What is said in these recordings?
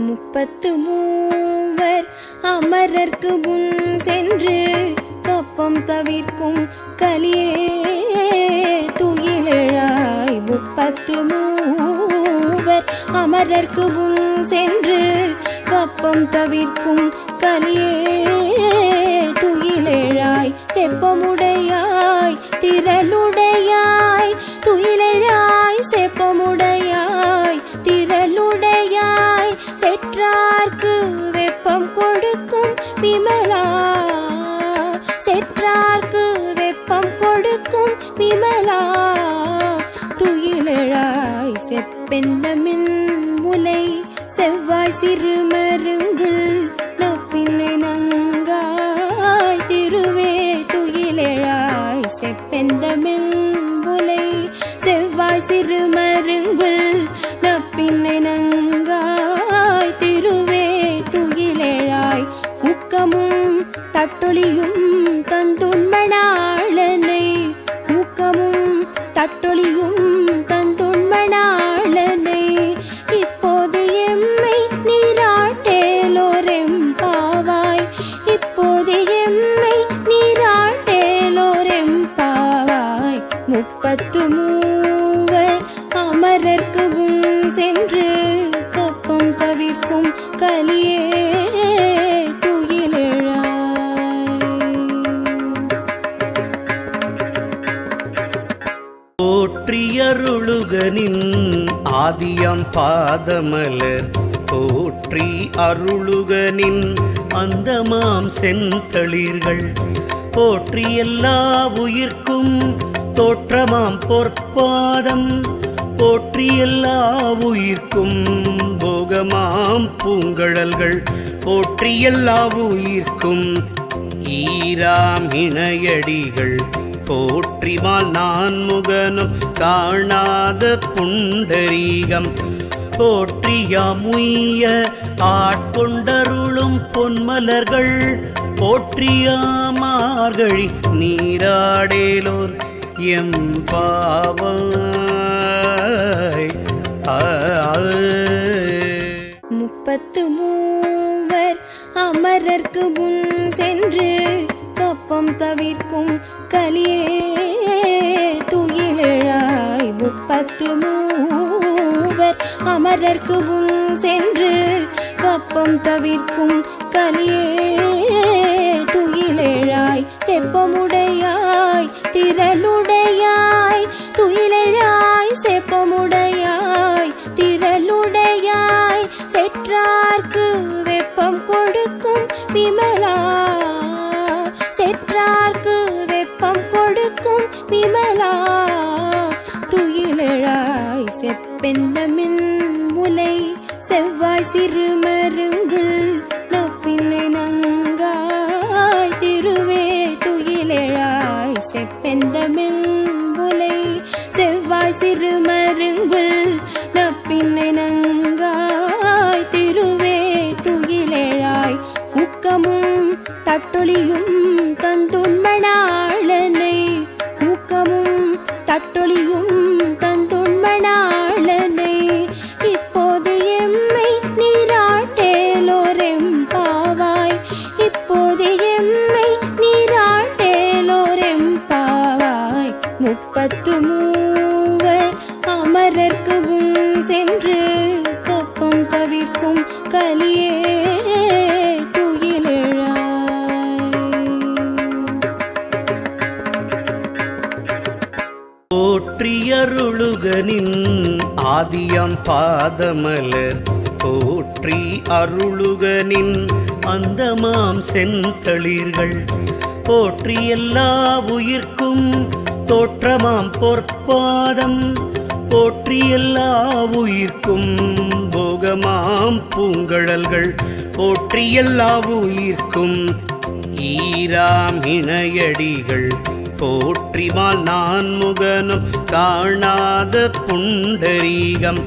முப்பத்து மூவர் அமரர்க்கு முன் சென்று கப்பம் தவிர்க்கும் கலியே துயிலாய் முப்பத்து மூவர் அமரர்க்கு முன் சென்று கப்பம் தவிர்க்கும் கலியே துயிலாய் செப்பமுடையாய் திரளுடைய விமலா துயிலழாய் செப்பெந்தமின் முலை செவ்வாய் சிறுமருங்குல் நப்பின்னை நங்காய் திருவே துயிலழாய் செப்பெந்தமின் முலை செவ்வாய் சிறுமருங்குல் நப்பின்னை நங்காய் திருவே துயிலெழாய் பத்து மூவர் அமரர்க்கு முன் சென்று கப்பம் தவிர்க்கும் கலியே துயிலெழாய். போற்றியருளுகனின் ஆதியம் பாதமலர். போற்றி அருளுகனின் அந்தமாம் செந்தளிர்கள். போற்றி எல்லா உயிர்க்கும் தோற்றமாம் பொற்பாதம். போற்றி எல்லா உயிர்க்கும் போகமாம் பூங்கழல்கள். போற்றி எல்லா உயிர்க்கும் ஈராம் இணையடிகள். போற்றிமால் நான் முகனும் காணாத புண்டரீகம். போற்றியாமுய்ய ஆட்கொண்டருளும் பொன்மலர்கள். போற்றியாமார்கழி நீராடேலோர் எம் பாவாய். முப்பத்து மூவர் அமரர்க்கு முன் சென்று கப்பம் தவிர்க்கும் கலியே துயிலாய் முப்பத்து மூவர் அமரர்க்கு முன் சென்று கப்பம் தவிர்க்கும் கலியே கொடுக்கும் விமலா. துயிலழாய் செப்பெண்ணமின் முலை செவ்வாய் சிறு மருங்கில் நப்பின்னை நங்காய். திருவே துயிலழாய் செப்பெண்ணமின் முலை செவ்வாய் சிறு சிறுமருங்குல் நப்பினை நங்காய். திருவே துயிலழாய் உக்கமும் தட்டொளியும் தந்துண்மனாய் முருகனின் ஆதியம் பாதமலர் போற்றி அருளுகனின் அந்தமாம் செந்தளிர்கள். போற்றி எல்லா உயிர்க்கும் தோற்றமாம் பொற்பாதம். போற்றி எல்லா உயிர்க்கும் போகமாம் பூங்கழல்கள். போற்றி எல்லா உயிர்க்கும் ஈராம் இணையடிகள். போற்றிமால் நான் முகனும் காணாத புண்டரீகம்.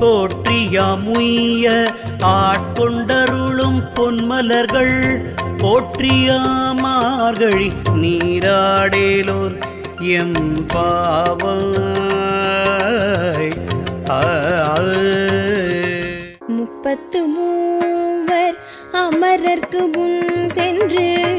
போற்றியாமுய்ய ஆட்கொண்டருளும் பொன்மலர்கள். போற்றியாமார்கழி நீராடேலோர் எம் பாவாய். முப்பத்து மூவர் அமரர்க்கு முன் சென்று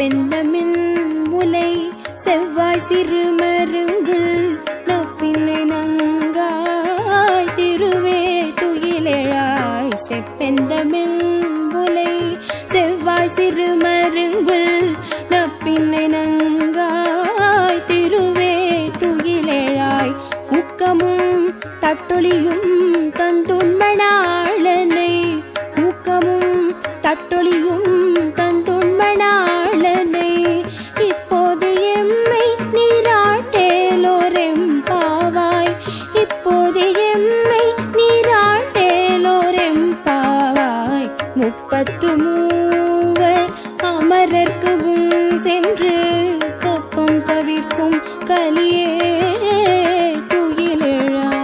செப்பெந்தமின் முலை செவ்வாய் சிறுமருங்குல் நப்பின்னை நங்காய் திருவே துயிலெழாய் செப்பெந்தமின் முலை செவ்வாய் சிறுமருங்குல் நப்பின்னை நங்காய் திருவே துயிலெழாய் உக்கமும் தட்டொழியும் தந்துண்மனா பத்து மூவர் அமரர்க்கு முன் சென்று கப்பம் தவிர்க்கும் கலியே துயிலெழாய்.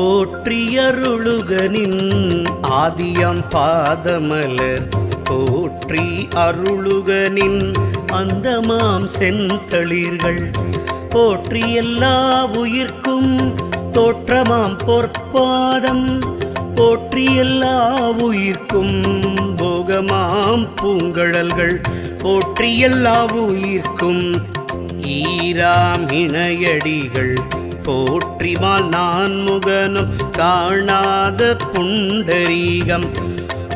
போற்றியருளுகனின் ஆதியம் பாதமலர். போற்றி அருளுகனின் அந்தமாம் செந்தளிர்கள். போற்றி எல்லா உயிர்க்கும் தோற்றமாம் பொற்பாதம். போற்றி எல்லா உயிர்க்கும் போகமாம் பூங்கழல்கள். போற்றி எல்லா உயிர்க்கும் ஈராம் இணையடிகள். போற்றிமால் நான் முகனும் காணாத புண்டரீகம்.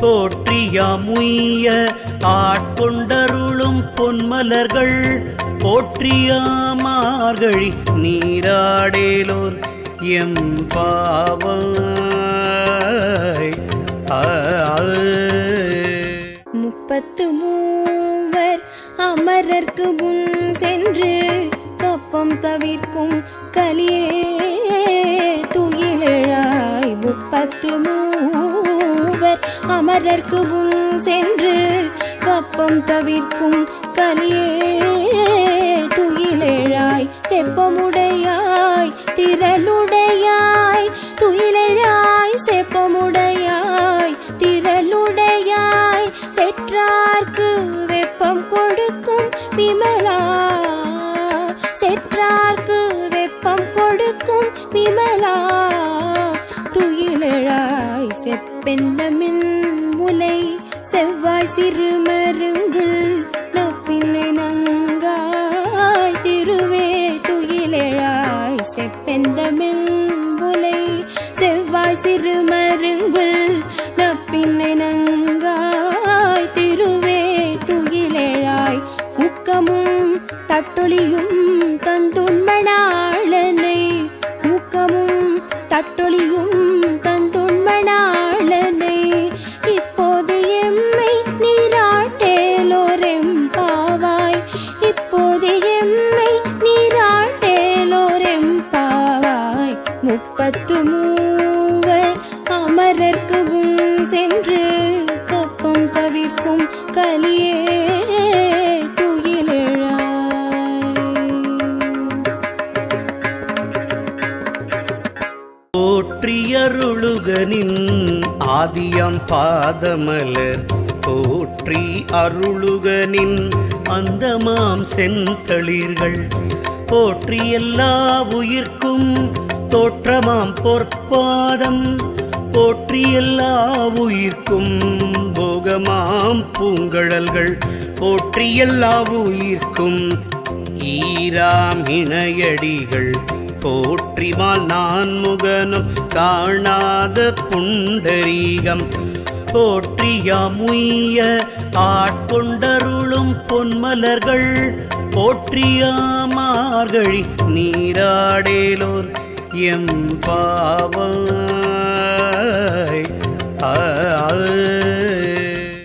போற்றியாமுய்ய ஆட்கொண்டருளும் பொன்மலர்கள். போற்றியாமார்கழி நீராடேலோர் எம் பாவாய். முப்பத்து மூவர் அமரர்க்கு முன் சென்று கப்பம் தவிர்க்கும் கலியே துயிலாய் முப்பத்து மூவர் அமரர்க்கு முன் சென்று கப்பம் தவிர்க்கும் கலியே நிற்கும் விமலா. துயிலழாய் செப்பெண்ணமின் முலை செவ்வாய் சிறு மருங்கில் நப்பினை நங்காய். திருவே துயிலழாய் செப்பெண்ணமின் முலை செவ்வாய் சிறு சிறுமருங்குல் நப்பினை நங்காய். திருவே துயிலழாய் உக்கமும் தட்டொழியும் முருகனின் ஆதியம் பாதமலர் போற்றி அருளுகனின் அந்தமாம் செந்தளிர்கள் போற்றி எல்லா உயிர்க்கும் தோற்றமாம் பொற்பாதம். போற்றி எல்லா உயிர்க்கும் போகமாம் பூங்கழல்கள். போற்றி எல்லா உயிர்க்கும் ஈராம் இணையடிகள் போற்றிமால் நான் முகனும் காணாத புண்டரீகம். போற்றியாமுய்ய ஆட்கொண்டருளும் பொன்மலர்கள். போற்றியாமார்கழி நீராடேலோர் எம் பாவாய். ஆ,